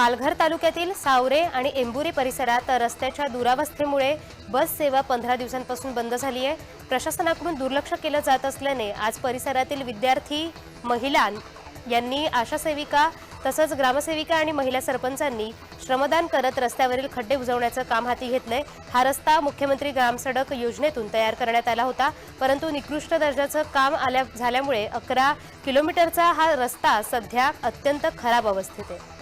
पालघर तालुक्यातील सावरे आणि एंबुरी परिसरात रस्त्याच्या दुरावस्थेमुळे बस सेवा पंधरा दिवसांपासून बंद झाली आहे. प्रशासनाकडून दुर्लक्ष केलं जात असल्याने आज परिसरातील विद्यार्थी महिला यांनी आशा सेविका तसंच ग्रामसेविका आणि महिला सरपंचांनी श्रमदान करत रस्त्यावरील खड्डे बुजवण्याचं काम हाती घेतलंय. हा रस्ता मुख्यमंत्री ग्रामसडक योजनेतून तयार करण्यात आला होता परंतु निकृष्ट दर्जाचं काम आल्या झाल्यामुळे अकरा किलोमीटरचा हा रस्ता सध्या अत्यंत खराब अवस्थेत आहे.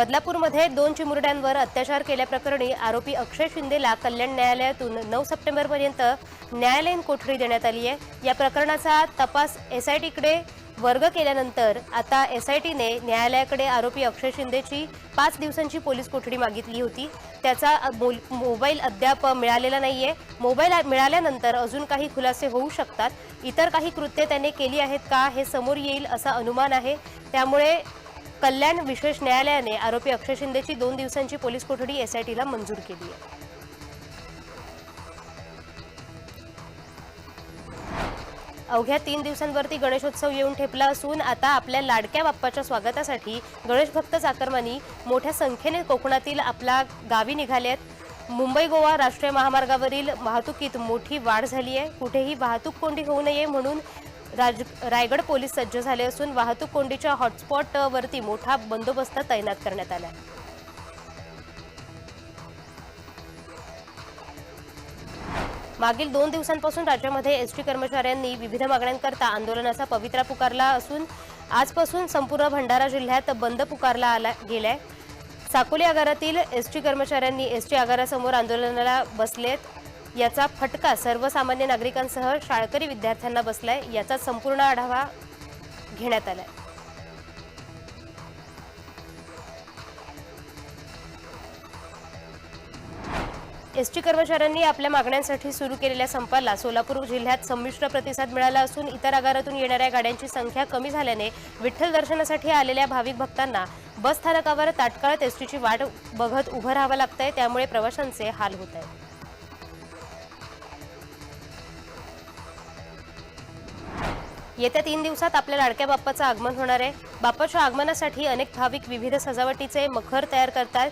बदलापूरमध्ये दोन चिमुरड्यांवर अत्याचार केल्याप्रकरणी आरोपी अक्षय शिंदेला कल्याण न्यायालयातून नऊ सप्टेंबरपर्यंत न्यायालयीन कोठडी देण्यात आली आहे. या प्रकरणाचा तपास एसआयटीकडे वर्ग केल्यानंतर आता एसआयटीने न्यायालयाकडे आरोपी अक्षय शिंदेची पाच दिवसांची पोलीस कोठडी मागितली होती. त्याचा मोबाईल अद्याप मिळालेला नाही आहे मोबाईल मिळाल्यानंतर अजून काही खुलासे होऊ शकतात. इतर काही कृत्ये त्याने केली आहेत का हे समोर येईल असा अनुमान आहे. त्यामुळे कल्याण विशेष न्यायालयाने आरोपी अक्षय शिंदेची दोन दिवसांची पोलीस कोठडी एसआयटीला मंजूर केली आहे. अवघ्या तीन दिवसांवरती गणेशोत्सव येऊन ठेपला असून आता आपल्या लाडक्या बाप्पाच्या स्वागतासाठी गणेश भक्त चाकरमानी मोठ्या संख्येने कोकणातील आपला गावी निघाले आहेत मुंबई गोवा राष्ट्रीय महामार्गावरील वाहतुकीत मोठी वाढ झाली आहे. कुठेही वाहतूक कोंडी होऊ नये म्हणून राज रायगड पोलीस सज्ज झाले असून वाहतूक कोंडीच्या हॉटस्पॉटवरती मोठा बंदोबस्त तैनात करण्यात आला. आहे मागील दोन दिवसांपासून राज्यामध्ये एसटी कर्मचाऱ्यांनी विविध मागण्यांकरता आंदोलनाचा पवित्रा पुकारला असून आजपासून संपूर्ण भंडारा जिल्ह्यात बंद पुकारला आला गेलाय. साकोली आगारातील एसटी कर्मचाऱ्यांनी एसटी आगारासमोर आंदोलनाला बसलेत. याचा फटका सर्वसामान्य नागरिकांसह शाळकरी विद्यार्थ्यांना बसलाय याचा संपूर्ण आढावा घेण्यात आलाय. एसटी कर्मचाऱ्यांनी आपल्या मागण्यांसाठी सुरू केलेल्या संपाला सोलापूर जिल्ह्यात संमिश्र प्रतिसाद मिळाला असून इतर आगारातून येणाऱ्या गाड्यांची संख्या कमी झाल्याने विठ्ठल दर्शनासाठी आलेल्या भाविक भक्तांना बस स्थानकावर तात्काळ एसटीची वाट बघत उभं राहावं लागतंय त्यामुळे प्रवाशांचे हाल होत आहेत. येत्या तीन दिवसात आपल्या लाडक्या बाप्पाचं आगमन होणार आहे. बाप्पाच्या आगमनासाठी अनेक भाविक विविध सजावटीचे मखर तयार करतात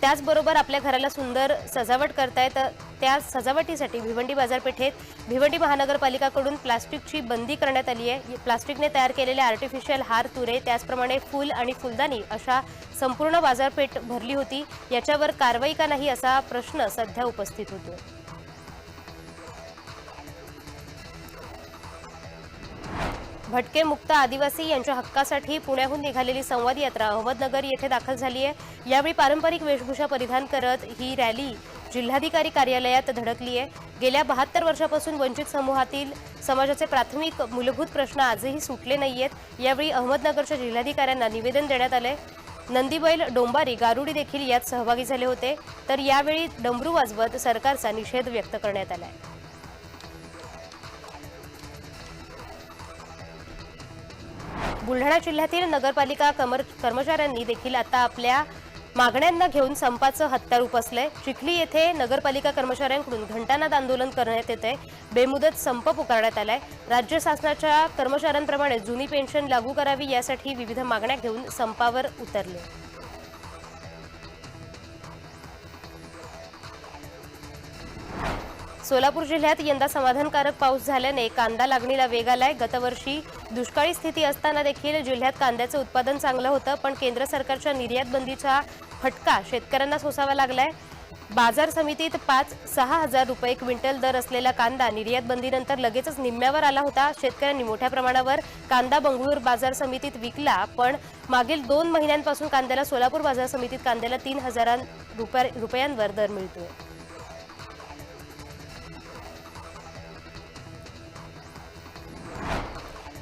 त्याचबरोबर आपल्या घराला सुंदर सजावट करतायत. त्या सजावटीसाठी भिवंडी बाजारपेठेत भिवंडी महानगरपालिकाकडून प्लास्टिकची बंदी करण्यात आली आहे. प्लास्टिकने तयार केलेले आर्टिफिशियल हार तुरे त्याचप्रमाणे फूल आणि फुलदाणी अशा संपूर्ण बाजारपेठ भरली होती. याच्यावर कारवाई का नाही असा प्रश्न सध्या उपस्थित होतो भटके मुक्त आदिवासी यांच्या हक्कासाठी पुण्याहून निघालेली संवाद यात्रा अहमदनगर येथे दाखल झाली आहे. यावेळी पारंपरिक वेशभूषा परिधान करत ही रॅली जिल्हाधिकारी कार्यालयात धडकली आहे. गेल्या बहात्तर वर्षापासून वंचित समूहातील समाजाचे प्राथमिक मूलभूत प्रश्न आजही सुटले नाहीयेत. यावेळी अहमदनगरच्या जिल्हाधिकाऱ्यांना निवेदन देण्यात आले नंदीबैल डोंबारी गारुडी देखील यात सहभागी झाले होते. तर यावेळी डमरू वाजवत सरकारचा निषेध व्यक्त करण्यात आला आहे बुलढाणा जिल्ह्यातील नगरपालिका कमर कर्मचाऱ्यांनी देखील आता आपल्या मागण्यांना घेऊन संपाचं हत्यार उपसलंय. चिखली येथे नगरपालिका कर्मचाऱ्यांकडून घंटानाद आंदोलन करण्यात येत आहे बेमुदत संप पुकारण्यात आलाय. राज्य शासनाच्या कर्मचाऱ्यांप्रमाणे जुनी पेन्शन लागू करावी यासाठी विविध मागण्या घेऊन संपावर उतरले. सोलापूर जिल्ह्यात यंदा समाधानकारक पाऊस झाल्याने कांदा लागणीला वेग आलाय. गतवर्षी दुष्काळी स्थिती असताना देखील जिल्ह्यात कांद्याचं उत्पादन चांगलं होतं पण केंद्र सरकारच्या निर्यात बंदीचा फटका शेतकऱ्यांना सोसावा लागलाय. बाजार समितीत पाच सहा हजार रुपये क्विंटल दर असलेला कांदा निर्यात बंदीनंतर लगेचच निम्म्यावर आला होता. शेतकऱ्यांनी मोठ्या प्रमाणावर कांदा बंगळूर बाजार समितीत विकला पण मागील दोन महिन्यांपासून कांद्याला सोलापूर बाजार समितीत कांद्याला तीन हजार रुपयांवर दर मिळतोय.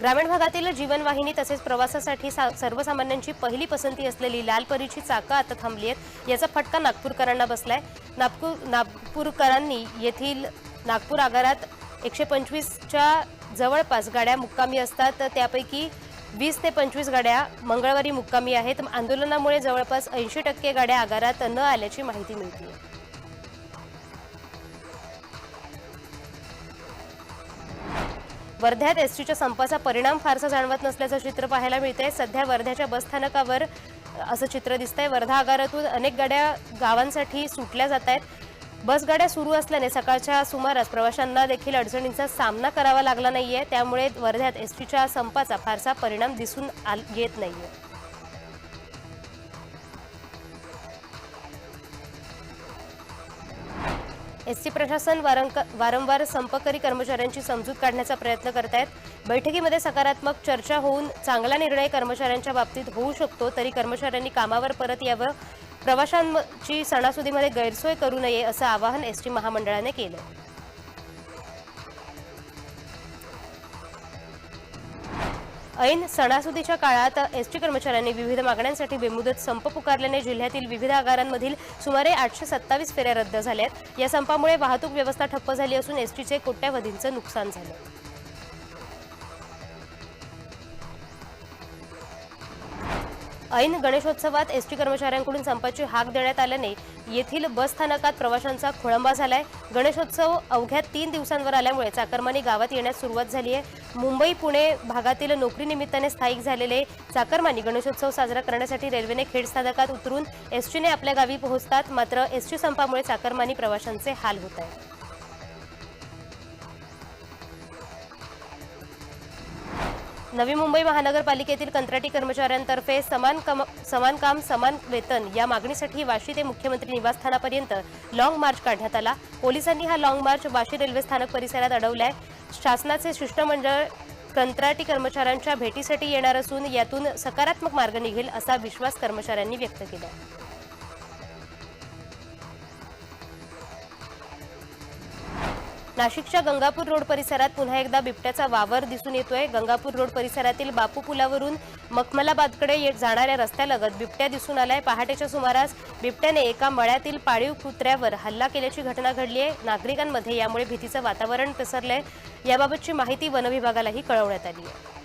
ग्रामीण भागातील जीवनवाहिनी तसेच प्रवासासाठी सा- सर्वसामान्यांची पहिली पसंती असलेली लाल परीची चाकं आता थांबली आहेत. याचा फटका नागपूरकरांना बसलाय. नागपूर नागपूरकरांनी येथील नागपूर आगारात एकशे पंचवीसच्या जवळपास गाड्या मुक्कामी असतात. तर त्यापैकी वीस ते पंचवीस गाड्या मंगळवारी मुक्कामी आहेत. आंदोलनामुळे जवळपास ऐंशी टक्के गाड्या आगारात न आल्याची माहिती मिळते. वर्ध्यात एसटीच्या संपाचा परिणाम फारसा जाणवत नसल्याचं चित्र पाहायला मिळतंय. सध्या वर्ध्याच्या बसस्थानकावर असं चित्र दिसतंय. वर्धा आगारातून अनेक गाड्या गावांसाठी सुटल्या जात आहेत बसगाड्या सुरू असल्याने सकाळच्या सुमारास प्रवाशांना देखील अडचणींचा सामना करावा लागला नाहीये. त्यामुळे वर्ध्यात एसटीच्या संपाचा फारसा परिणाम दिसून आल- येत नाहीये. एस टी प्रशासन वारंक वारंवार संपकरी कर्मचाऱ्यांची समजूत काढण्याचा प्रयत्न करत आहेत बैठकीमध्ये सकारात्मक चर्चा होऊन चांगला निर्णय कर्मचाऱ्यांच्या बाबतीत होऊ शकतो तरी कर्मचाऱ्यांनी कामावर परत यावं. प्रवाशांची सणासुदीमध्ये गैरसोय करू नये असं आवाहन एस टी महामंडळाने केलं. ऐन सणासुदीच्या काळात एसटी कर्मचाऱ्यांनी विविध मागण्यांसाठी बेमुदत संप पुकारल्याने जिल्ह्यातील विविध आगारांमधील सुमारे आठशे सत्तावीस फेऱ्या रद्द झाल्यात. या संपामुळे वाहतूक व्यवस्था ठप्प झाली असून एसटीचे कोट्यावधींचं नुकसान झालं. ऐन गणेशोत्सवात एसटी कर्मचाऱ्यांकडून संपाची हाक देण्यात आल्याने येथील बस स्थानकात प्रवाशांचा खोळंबा झालाय. गणेशोत्सव अवघ्या तीन दिवसांवर आल्यामुळे चाकरमानी गावात येण्यास सुरुवात झाली आहे. मुंबई पुणे भागातील नोकरीनिमित्ताने स्थायिक झालेले चाकरमानी गणेशोत्सव साजरा करण्यासाठी रेल्वेने खेड स्थानकात उतरून एसटीने आपल्या गावी पोहोचतात. मात्र एसटी संपामुळे चाकरमानी प्रवाशांचे हाल होत आहेत. नवी मुंबई महानगरपालिकेतील कंत्राटी कर्मचाऱ्यांतर्फे समान कम समान काम समान वेतन या मागणीसाठी वाशी ते मुख्यमंत्री निवासस्थानापर्यंत लाँग मार्च काढण्यात आला. पोलिसांनी हा लाँग मार्च वाशी रेल्वे स्थानक परिसरात अडवलाय. शासनाचे शिष्टमंडळ कंत्राटी कर्मचाऱ्यांच्या भेटीसाठी येणार असून यातून सकारात्मक मार्ग निघेल असा विश्वास कर्मचाऱ्यांनी व्यक्त केला नाशिकच्या गंगापूर रोड परिसरात पुन्हा एकदा बिबट्याचा वावर दिसून येतोय. गंगापूर रोड परिसरातील बापू पुलावरून मखमलाबादकडे ये- जाणाऱ्या रस्त्यालगत बिबट्या दिसून आलाय. पहाटेच्या सुमारास बिबट्याने एका मळ्यातील पाळीव कुत्र्यावर हल्ला केल्याची घटना घडली आहे. नागरिकांमध्ये यामुळे भीतीचं वातावरण पसरलंय. याबाबतची माहिती वनविभागालाही कळवण्यात आली आहे.